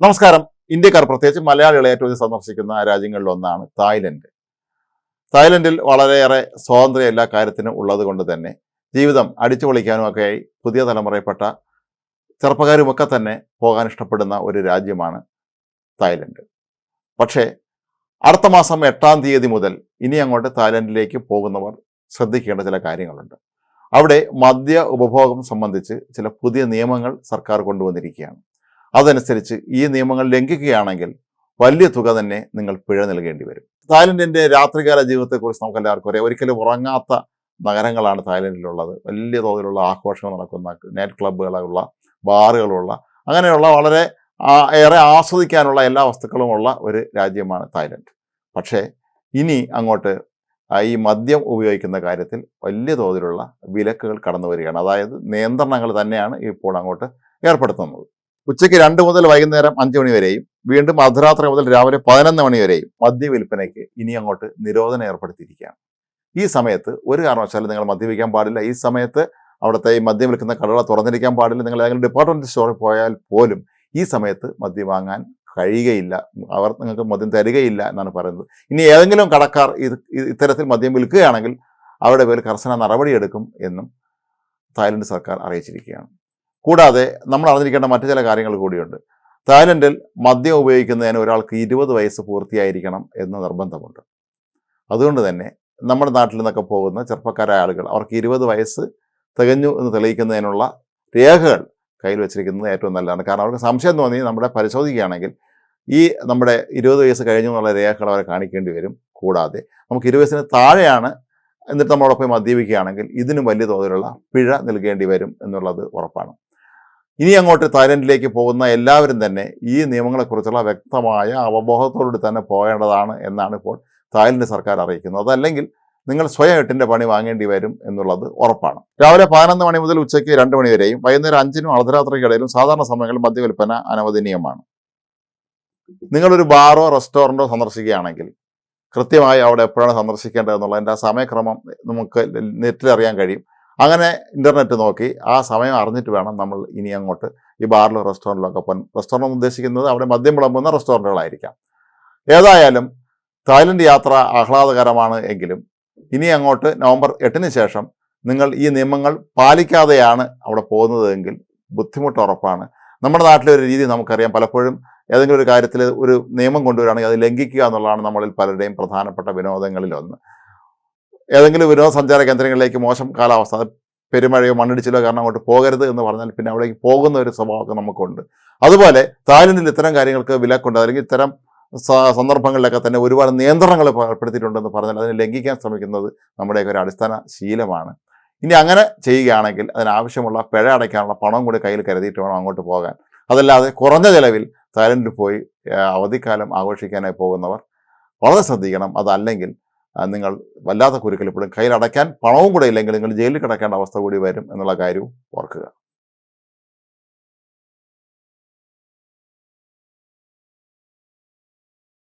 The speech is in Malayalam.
നമസ്കാരം. ഇന്ത്യക്കാർ പ്രത്യേകിച്ച് മലയാളികളെ ഏറ്റവും സന്ദർശിക്കുന്ന രാജ്യങ്ങളിൽ ഒന്നാണ് തായ്ലൻഡ്. തായ്ലൻഡിൽ വളരെയേറെ സ്വാതന്ത്ര്യം എല്ലാ കാര്യത്തിനും ഉള്ളത് കൊണ്ട് തന്നെ ജീവിതം അടിച്ചു പൊളിക്കാനും ഒക്കെയായി പുതിയ തലമുറയിൽപ്പെട്ട ചെറുപ്പക്കാരുമൊക്കെ തന്നെ പോകാൻ ഇഷ്ടപ്പെടുന്ന ഒരു രാജ്യമാണ് തായ്ലൻഡ്. പക്ഷേ അടുത്ത മാസം എട്ടാം തീയതി മുതൽ ഇനി അങ്ങോട്ട് തായ്ലൻഡിലേക്ക് പോകുന്നവർ ശ്രദ്ധിക്കേണ്ട ചില കാര്യങ്ങളുണ്ട്. അവിടെ മദ്യ ഉപഭോഗം സംബന്ധിച്ച് ചില പുതിയ നിയമങ്ങൾ സർക്കാർ കൊണ്ടുവന്നിരിക്കുകയാണ്. അതനുസരിച്ച് ഈ നിയമങ്ങൾ ലംഘിക്കുകയാണെങ്കിൽ വലിയ തുക തന്നെ നിങ്ങൾ പിഴ നൽകേണ്ടി വരും. തായ്ലൻഡിന്റെ രാത്രികാല ജീവിതത്തെക്കുറിച്ച് നമുക്ക് എല്ലാവർക്കും അറിയാം. ഒരിക്കലും ഉറങ്ങാത്ത നഗരങ്ങളാണ് തായ്ലൻഡിലുള്ളത്. വലിയ തോതിലുള്ള ആഘോഷങ്ങൾ നടക്കുന്ന നൈറ്റ് ക്ലബ്ബുകളുള്ള ബാറുകളുള്ള അങ്ങനെയുള്ള വളരെ ഏറെ ആസ്വദിക്കാനുള്ള എല്ലാ വസ്തുക്കളുമുള്ള ഒരു രാജ്യമാണ് തായ്ലൻഡ്. പക്ഷേ ഇനി അങ്ങോട്ട് ഈ മദ്യം ഉപയോഗിക്കുന്ന കാര്യത്തിൽ വലിയ തോതിലുള്ള വിലക്കുകൾ കടന്നു വരികയാണ് അതായത് നിയന്ത്രണങ്ങൾ തന്നെയാണ് ഇപ്പോൾ അങ്ങോട്ട് ഏർപ്പെടുത്തുന്നത്. ഉച്ചയ്ക്ക് രണ്ട് മുതൽ വൈകുന്നേരം അഞ്ച് മണി വരെയും വീണ്ടും അർദ്ധരാത്രി മുതൽ രാവിലെ പതിനൊന്ന് മണി വരെയും മദ്യ വിൽപ്പനയ്ക്ക് ഇനി അങ്ങോട്ട് നിരോധനം ഏർപ്പെടുത്തിയിരിക്കുകയാണ്. ഈ സമയത്ത് ഒരു കാരണവശാലും നിങ്ങൾ മദ്യപിക്കാൻ പാടില്ല. ഈ സമയത്ത് അവിടുത്തെ ഈ മദ്യം വിൽക്കുന്ന കടകൾ തുറന്നിരിക്കാൻ പാടില്ല. നിങ്ങൾ ഏതെങ്കിലും ഡിപ്പാർട്ട്മെന്റ് സ്റ്റോറിൽ പോയാൽ പോലും ഈ സമയത്ത് മദ്യം വാങ്ങാൻ കഴിയുകയില്ല. അവർ നിങ്ങൾക്ക് മദ്യം തരികയില്ല എന്നാണ് പറയുന്നത്. ഇനി ഏതെങ്കിലും കടക്കാർ ഇത് ഇത്തരത്തിൽ മദ്യം വിൽക്കുകയാണെങ്കിൽ അവരുടെ പേരിൽ കർശന നടപടിയെടുക്കും എന്നും തായ്ലൻഡ് സർക്കാർ അറിയിച്ചിരിക്കുകയാണ്. കൂടാതെ നമ്മൾ അറിഞ്ഞിരിക്കേണ്ട മറ്റു ചില കാര്യങ്ങൾ കൂടിയുണ്ട്. തായ്ലൻഡിൽ മദ്യം ഉപയോഗിക്കുന്നതിന് ഒരാൾക്ക് ഇരുപത് വയസ്സ് പൂർത്തിയായിരിക്കണം എന്ന് നിർബന്ധമുണ്ട്. അതുകൊണ്ട് തന്നെ നമ്മുടെ നാട്ടിൽ നിന്നൊക്കെ പോകുന്ന ചെറുപ്പക്കാരായ ആളുകൾ അവർക്ക് ഇരുപത് വയസ്സ് തികഞ്ഞു എന്ന് തെളിയിക്കുന്നതിനുള്ള രേഖകൾ കയ്യിൽ വെച്ചിരിക്കുന്നത് ഏറ്റവും നല്ലതാണ്. കാരണം അവർക്ക് സംശയം തോന്നി നമ്മുടെ പരിശോധിക്കുകയാണെങ്കിൽ ഈ നമ്മുടെ ഇരുപത് വയസ്സ് കഴിഞ്ഞു എന്നുള്ള രേഖകൾ അവരെ കാണിക്കേണ്ടി വരും. കൂടാതെ നമുക്ക് ഇരുപത് വയസ്സിന് താഴെയാണ് എന്നിട്ട് നമ്മളോടൊപ്പം മദ്യപിക്കുകയാണെങ്കിൽ ഇതിനും വലിയ തോതിലുള്ള പിഴ നൽകേണ്ടി വരും എന്നുള്ളത് ഉറപ്പാണ്. ഇനി അങ്ങോട്ട് തായ്ലൻഡിലേക്ക് പോകുന്ന എല്ലാവരും തന്നെ ഈ നിയമങ്ങളെക്കുറിച്ചുള്ള വ്യക്തമായ അവബോധത്തോടുകൂടി തന്നെ പോകേണ്ടതാണ് എന്നാണ് ഇപ്പോൾ തായ്ലൻഡ് സർക്കാർ അറിയിക്കുന്നത്. അതല്ലെങ്കിൽ നിങ്ങൾ സ്വയം എട്ടിന്റെ പണി വാങ്ങേണ്ടി വരും എന്നുള്ളത് ഉറപ്പാണ്. രാവിലെ പതിനൊന്ന് മണി മുതൽ ഉച്ചയ്ക്ക് രണ്ട് മണി വരെയും വൈകുന്നേരം അഞ്ചിനും അർദ്ധരാത്രിക്കിടയിലും സാധാരണ സമയങ്ങളിൽ മദ്യവിൽപ്പന അനവദനീയമാണ്. നിങ്ങളൊരു ബാറോ റെസ്റ്റോറന്റോ സന്ദർശിക്കുകയാണെങ്കിൽ കൃത്യമായി അവിടെ എപ്പോഴാണ് സന്ദർശിക്കേണ്ടതെന്നുള്ളതിന്റെ ആ സമയക്രമം നമുക്ക് നെറ്റിലറിയാൻ കഴിയും. അങ്ങനെ ഇന്റർനെറ്റ് നോക്കി ആ സമയം അറിഞ്ഞിട്ട് വേണം നമ്മൾ ഇനി അങ്ങോട്ട് ഈ ബാറിലോ റെസ്റ്റോറന്റിലോ ഒക്കെ പോകാൻ. റെസ്റ്റോറന്റ് ഉദ്ദേശിക്കുന്നത് അവിടെ മദ്യം വിളമ്പുന്ന റെസ്റ്റോറന്റുകളായിരിക്കാം ഏതായാലും തായ്ലൻഡ് യാത്ര ആഹ്ലാദകരമാണ് എങ്കിലും ഇനി അങ്ങോട്ട് നവംബർ എട്ടിന് ശേഷം നിങ്ങൾ ഈ നിയമങ്ങൾ പാലിക്കാതെയാണ് അവിടെ പോകുന്നതെങ്കിൽ ബുദ്ധിമുട്ട് ഉറപ്പാണ്. നമ്മുടെ നാട്ടിലെ ഒരു രീതി നമുക്കറിയാം. പലപ്പോഴും ഏതെങ്കിലും ഒരു കാര്യത്തിൽ ഒരു നിയമം കൊണ്ടുവരികയാണെങ്കിൽ അത് ലംഘിക്കുക എന്നുള്ളതാണ് നമ്മളിൽ പലരുടെയും പ്രധാനപ്പെട്ട വിനോദങ്ങളിലൊന്ന് ഏതെങ്കിലും വിനോദസഞ്ചാര കേന്ദ്രങ്ങളിലേക്ക് മോശം കാലാവസ്ഥ പെരുമഴയോ മണ്ണിടിച്ചിലോ കാരണം അങ്ങോട്ട് പോകരുത് എന്ന് പറഞ്ഞാൽ പിന്നെ അവിടേക്ക് പോകുന്ന ഒരു സ്വഭാവമൊക്കെ നമുക്കുണ്ട്. അതുപോലെ തായ്ലൻഡിൽ ഇത്തരം കാര്യങ്ങൾക്ക് വിലക്കുണ്ട്. അല്ലെങ്കിൽ ഇത്തരം സന്ദർഭങ്ങളിലൊക്കെ തന്നെ ഒരുപാട് നിയന്ത്രണങ്ങൾ ഏർപ്പെടുത്തിയിട്ടുണ്ടെന്ന് പറഞ്ഞാൽ അതിനെ ലംഘിക്കാൻ ശ്രമിക്കുന്നത് നമ്മുടെയൊക്കെ ഒരു അടിസ്ഥാന ശീലമാണ്. ഇനി അങ്ങനെ ചെയ്യുകയാണെങ്കിൽ അതിനാവശ്യമുള്ള പിഴ അടയ്ക്കാനുള്ള പണം കൂടി കയ്യിൽ കരുതിയിട്ട് വേണം അങ്ങോട്ട് പോകാൻ. അതല്ലാതെ കുറഞ്ഞ ചിലവിൽ തായ്ലൻഡിൽ പോയി അവധിക്കാലം ആഘോഷിക്കാനായി പോകുന്നവർ വളരെ ശ്രദ്ധിക്കണം. അതല്ലെങ്കിൽ നിങ്ങൾ വല്ലാത്ത കുരുക്കലിപ്പെടും കയ്യിലടയ്ക്കാൻ പണവും കൂടെ ഇല്ലെങ്കിൽ നിങ്ങൾ ജയിലിൽ കിടക്കേണ്ട അവസ്ഥ കൂടി വരും എന്നുള്ള കാര്യവും ഓർക്കുക.